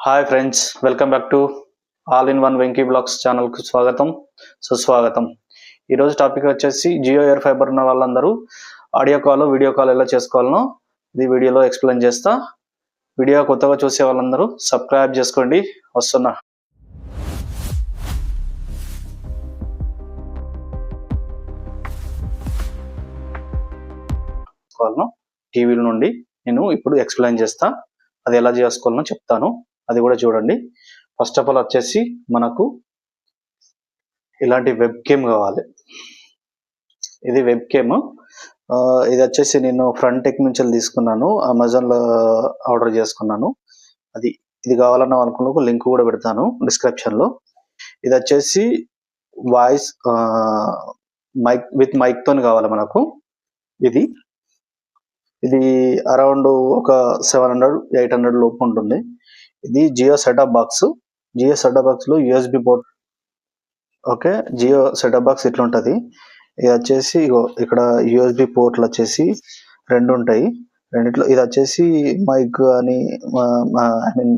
Hi friends welcome back to all in one Venky blogs ఛానల్కు స్వాగతం సుస్వాగతం ఈరోజు టాపిక్ వచ్చేసి జియో ఎయిర్ ఫైబర్ ఉన్న వాళ్ళందరూ ఆడియో కాల్ వీడియో కాల్ ఎలా చేసుకోవాలనో ఇది వీడియోలో ఎక్స్ప్లెయిన్ చేస్తా. వీడియో కొత్తగా చూసే వాళ్ళందరూ సబ్స్క్రైబ్ చేసుకోండి. వస్తున్నా. టీవీల నుండి నేను ఇప్పుడు ఎక్స్ప్లెయిన్ చేస్తా. అది ఎలా చేసుకోవాలనో చెప్తాను. అది కూడా చూడండి. ఫస్ట్ ఆఫ్ ఆల్ వచ్చేసి మనకు ఇలాంటి వెబ్ కేమ్ కావాలి. ఇది వెబ్ కేమ్ ఇది వచ్చేసి నేను ఫ్రంట్ టెక్ నుంచి తీసుకున్నాను. అమెజాన్లో ఆర్డర్ చేసుకున్నాను. అది ఇది కావాలన్న అనుకున్న లింక్ కూడా పెడతాను డిస్క్రిప్షన్లో. ఇది వచ్చేసి వాయిస్ మైక్ విత్ మైక్ తోని కావాలి మనకు. ఇది ఇది అరౌండ్ ఒక సెవెన్ హండ్రెడ్ ఎయిట్ హండ్రెడ్ లోపు ఉంటుంది. ఇది Jio setup box. Jio setup బాక్స్లో USB port okay? Jio setup box ఇట్లా ఉంటది. ఇది వచ్చేసి ఇక్కడ యూఎస్బి పోర్ట్లు వచ్చేసి రెండు ఉంటాయి. రెండిట్లో ఇది వచ్చేసి మైక్ కానీ ఐ మీన్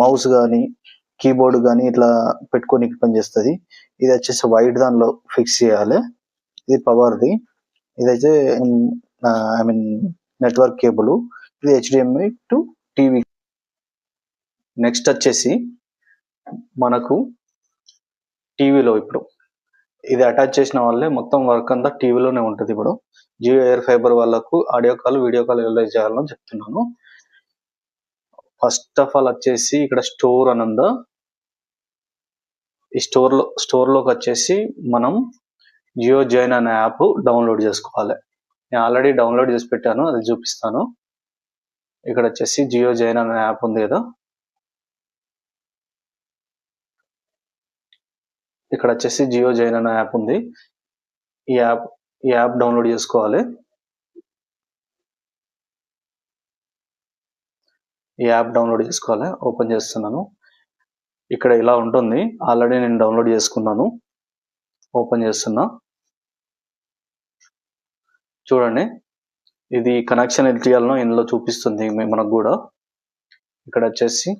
మౌస్ కానీ కీబోర్డ్ కానీ ఇట్లా పెట్టుకొని పనిచేస్తుంది. ఇది వచ్చేసి వైట్ దానిలో ఫిక్స్ చేయాలి. ఇది పవర్ది ఇదైతే ఐ మీన్ నెట్వర్క్ కేబుల్ ఇది హెచ్డిఎంఐ టు టీవీ నెక్స్ట్ వచ్చేసి మనకు టీవీలో ఇప్పుడు. ఇది అటాచ్ చేసిన వాళ్ళే మొత్తం వర్క్ అంతా టీవీలోనే ఉంటుంది ఇప్పుడు. జియో ఎయిర్ ఫైబర్ వాళ్ళకు audio call video call release చేయాలని చెప్తున్నాను. ఫస్ట్ ఆఫ్ ఆల్ వచ్చేసి ఇక్కడ స్టోర్ అనంద. ఈ స్టోర్లో స్టోర్లోకి వచ్చేసి మనం జియో జైన్ అనే యాప్ డౌన్లోడ్ చేసుకోవాలి. నేను ఆల్రెడీ డౌన్లోడ్ చేసి పెట్టాను అది చూపిస్తాను. ఇక్కడ వచ్చేసి జియో జైన్ అనే యాప్ ఉంది కదా. ఇక్కడ వచ్చేసి జియో జైన్ అనే యాప్ ఉంది. ఈ యాప్ ఈ యాప్ డౌన్లోడ్ చేసుకోవాలి. ఈ యాప్ డౌన్లోడ్ చేసుకోవాలి. ఓపెన్ చేస్తున్నాను. ఇక్కడ ఇలా ఉంటుంది. ఆల్రెడీ నేను డౌన్లోడ్ చేసుకున్నాను. ఓపెన్ చేస్తున్నా. చూడండి. ఇది కనెక్షన్ ఎట్లా చేయాలనో ఇందులో చూపిస్తుంది మనకు కూడా. ఇక్కడ వచ్చేసి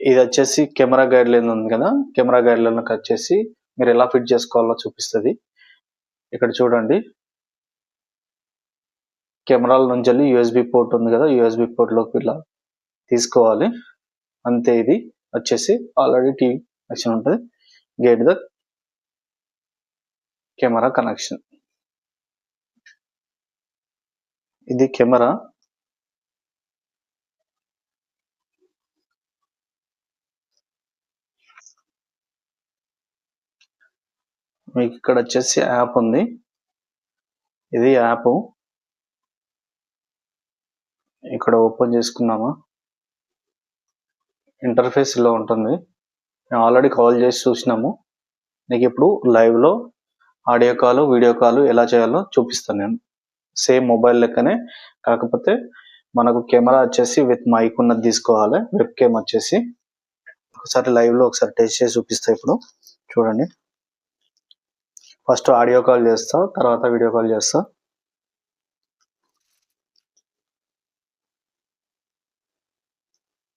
ఇది వచ్చేసి కెమెరా గైడ్ లైన్ ఉంది కదా? కెమెరా గైడ్ లైన్ వచ్చేసి మీరు ఎలా ఫిట్ చేసుకోవాలో చూపిస్తుంది. ఇక్కడ చూడండి. కెమెరాల నుంచి వెళ్ళి యూఎస్బి పోర్ట్ ఉంది కదా? యూఎస్బి పోర్ట్లోకి ఇలా తీసుకోవాలి. అంతే ఇది. వచ్చేసి ఆల్రెడీ టీవీ కనెక్షన్ ఉంటుంది. Get the camera connection. ఇది కెమెరా. మీకు ఇక్కడ వచ్చేసి యాప్ ఉంది. ఇది యాప్. ఇక్కడ ఓపెన్ చేసుకున్నామా? ఇంటర్ఫేస్ ఇలా ఉంటుంది. మేము ఆల్రెడీ కాల్ చేసి చూసినాము. నీకు ఇప్పుడు లైవ్లో ఆడియో కాల్ వీడియో కాల్ ఎలా చేయాలో చూపిస్తాను నేను. సేమ్ మొబైల్ లెక్కనే. కాకపోతే మనకు కెమెరా వచ్చేసి విత్ మైక్ ఉన్నది తీసుకోవాలి. వెబ్ కేమ్ వచ్చేసి. ఒకసారి లైవ్లో ఒకసారి టెస్ట్ చేసి చూపిస్తా ఇప్పుడు. చూడండి. ఫస్ట్ ఆడియో కాల్ చేస్తా తర్వాత వీడియో కాల్ చేస్తా.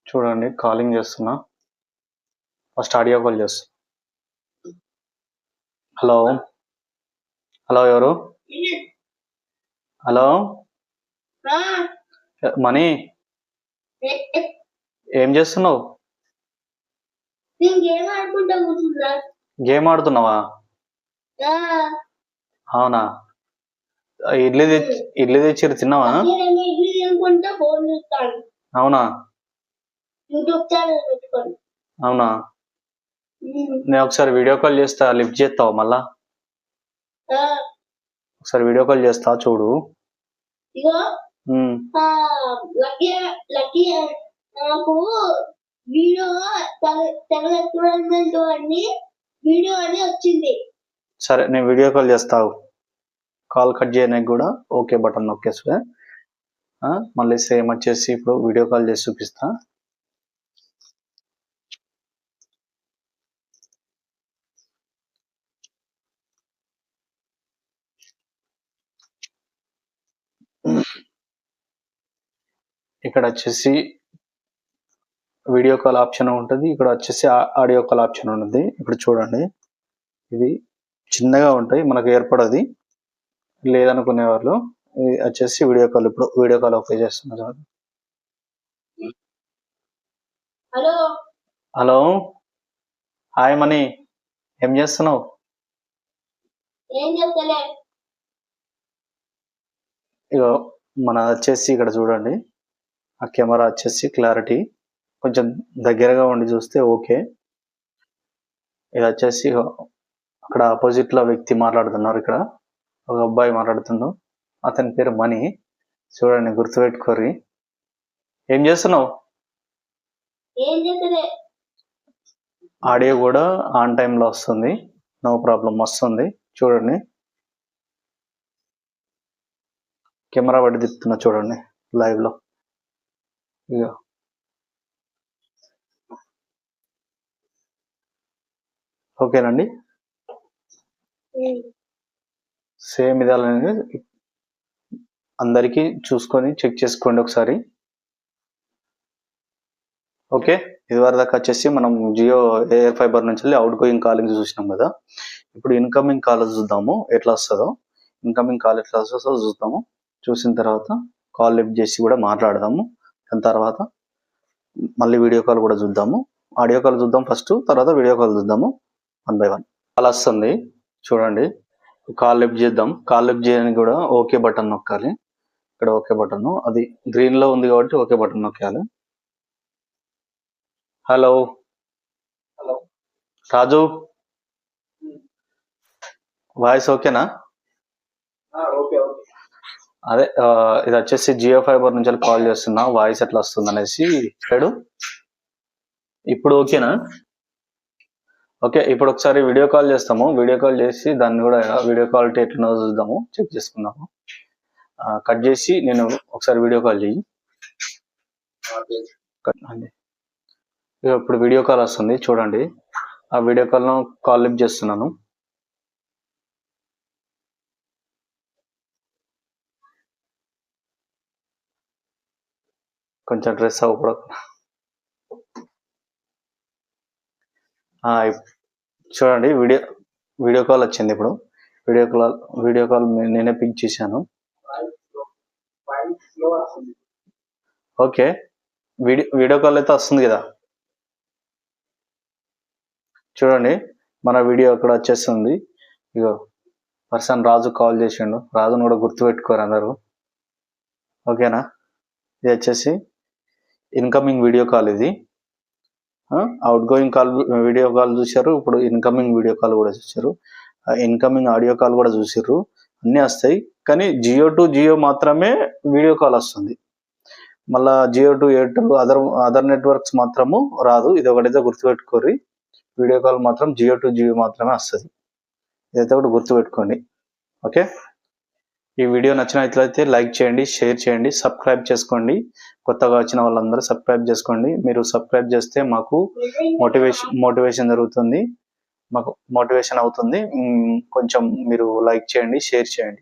చూడండి కాలింగ్ చేస్తున్నా. ఫస్ట్ ఆడియో కాల్ చేస్తా. హలో. హలో ఎవరు? హలో. మనీ. ఏం చేస్తున్నావు? గేమ్ ఆడుతున్నావా? అవునా? ఇడ్లీ తెచ్చి ఇడ్లీ తెచ్చి తిన్నావా? అవునా? అవునా. నేను ఒకసారి వీడియో కాల్ చేస్తా లిఫ్ట్ చేస్తావు మళ్ళా? ఒకసారి వీడియో కాల్ చేస్తా చూడు. నాకు వీడియో ఎక్స్పెరిమెంట్ అని వీడియో అని వచ్చింది. సరే నేను వీడియో కాల్ చేస్తావు కాల్ కట్ చేయడానికి కూడా ఓకే బటన్ నొక్కేస్తే మళ్ళీ సేమ్ వచ్చేసి ఇప్పుడు వీడియో కాల్ చేసి చూపిస్తా. ఇక్కడ వచ్చేసి వీడియో కాల్ ఆప్షన్ ఉంటుంది. ఇక్కడ వచ్చేసి ఆడియో కాల్ ఆప్షన్ ఉంటుంది. ఇప్పుడు చూడండి. ఇది చిన్నగా ఉంటాయి మనకు ఏర్పడది. లేదనుకునే వాళ్ళు వచ్చేసి వీడియో కాల్ ఇప్పుడు వీడియో కాల్ ఓకే చేస్తున్నారు. హలో. హలో. హాయ్ మనీ. ఏం చేస్తున్నావు? ఇగో మన వచ్చేసి ఇక్కడ చూడండి. ఆ కెమెరా వచ్చేసి క్లారిటీ కొంచెం దగ్గరగా ఉండి చూస్తే ఓకే. ఇది వచ్చేసి అక్కడ ఆపోజిట్లో వ్యక్తి మాట్లాడుతున్నారు ఇక్కడ. ఒక అబ్బాయి మాట్లాడుతుండు. అతని పేరు మణి. చూడండి గుర్తుపెట్టుకోరి ఏం చేస్తున్నావు? ఆడియో కూడా ఆన్ టైంలో వస్తుంది. నో ప్రాబ్లం వస్తుంది. చూడండి. కెమెరా పట్టి తిప్పుతున్నా చూడండి లైవ్లో. ఇక ఓకేనండి? సేమ్ ఇది అలానే అందరికీ చూసుకొని చెక్ చేసుకోండి ఒకసారి. ఓకే? ఇదివరకు దాకా వచ్చేసి మనం జియో ఎయిర్ ఫైబర్ నుంచి వెళ్ళి అవుట్ గోయింగ్ కాలింగ్ చూసినాం కదా. ఇప్పుడు ఇన్కమింగ్ కాల్ చూద్దాము ఎట్లా వస్తుందో. ఇన్కమింగ్ కాల్ ఎట్లా వస్తుందో చూద్దాము. చూసిన తర్వాత కాల్ లిఫ్ట్ చేసి కూడా మాట్లాడదాము. దాని తర్వాత మళ్ళీ వీడియో కాల్ కూడా చూద్దాము. ఆడియో కాల్ చూద్దాం ఫస్ట్ తర్వాత వీడియో కాల్ చూద్దాము. One by one. కాల్ వస్తుంది. చూడండి. కాల్ లిఫ్ట్ చేద్దాం. కాల్ లిఫ్ట్ చేయడానికి కూడా ఓకే బటన్ నొక్కాలి. ఇక్కడ ఓకే బటన్. అది గ్రీన్లో ఉంది కాబట్టి ఓకే బటన్ నొక్కాలి. హలో. హలో. రాజు. వాయిస్ ఓకేనా? Okay okay. అదే ఇది వచ్చేసి జియో ఫైబర్ నుంచి కాల్ చేస్తున్నా. వాయిస్ ఎట్లా వస్తుంది అనేసి చెప్పాడు ఇప్పుడు ఓకేనా? ఓకే ఇప్పుడు ఒకసారి వీడియో కాల్ చేస్తాము. వీడియో కాల్ చేసి దాన్ని కూడా వీడియో క్వాలిటీ ఎట్లా చూద్దాము. చెక్ చేసుకుందాము. కట్ చేసి నేను ఒకసారి వీడియో కాల్ చేయి ఇప్పుడు వీడియో కాల్ వస్తుంది చూడండి. ఆ వీడియో కాల్ను కాల్ లిఫ్ట్ చేస్తున్నాను. కొంచెం డ్రెస్ అవ్వకూడదు ఆ, ఇప్- చూడండి వీడియో వీడియో కాల్ వచ్చింది ఇప్పుడు. వీడియో కాల్ వీడియో కాల్ నేనే పిక్ చేశాను. ఓకే. వీడియో వీడియో కాల్ అయితే వస్తుంది కదా. చూడండి మన వీడియో అక్కడ వచ్చేస్తుంది. ఇగో పర్సన్ రాజు కాల్ చేసిండు. రాజును కూడా గుర్తుపెట్టుకోరు అందరూ. ఓకేనా? ఇది వచ్చేసి ఇన్కమింగ్ వీడియో కాల్ ఇది. Outgoing call video call చూశారు. ఇప్పుడు ఇన్కమింగ్ వీడియో కాల్ కూడా చూశారు. ఇన్కమింగ్ ఆడియో కాల్ కూడా చూసారు అన్నీ వస్తాయి. కానీ జియో టు జియో మాత్రమే వీడియో కాల్ వస్తుంది. మళ్ళా Jio to Airtel other other networks మాత్రము రాదు. ఇది ఒకటైతే గుర్తుపెట్టుకోరి. వీడియో కాల్ మాత్రం జియో టు జియో మాత్రమే వస్తుంది. ఇదైతే కూడా గుర్తుపెట్టుకోండి. ఓకే? ఈ వీడియో నచ్చినట్లయితే లైక్ చేయండి షేర్ చేయండి సబ్స్క్రైబ్ చేసుకోండి. కొత్తగా వచ్చిన వాళ్ళందరూ సబ్స్క్రైబ్ చేసుకోండి. మీరు సబ్స్క్రైబ్ చేస్తే మాకు మోటివేషన్ మోటివేషన్ జరుగుతుంది. మాకు మోటివేషన్ అవుతుంది. కొంచెం మీరు లైక్ చేయండి షేర్ చేయండి.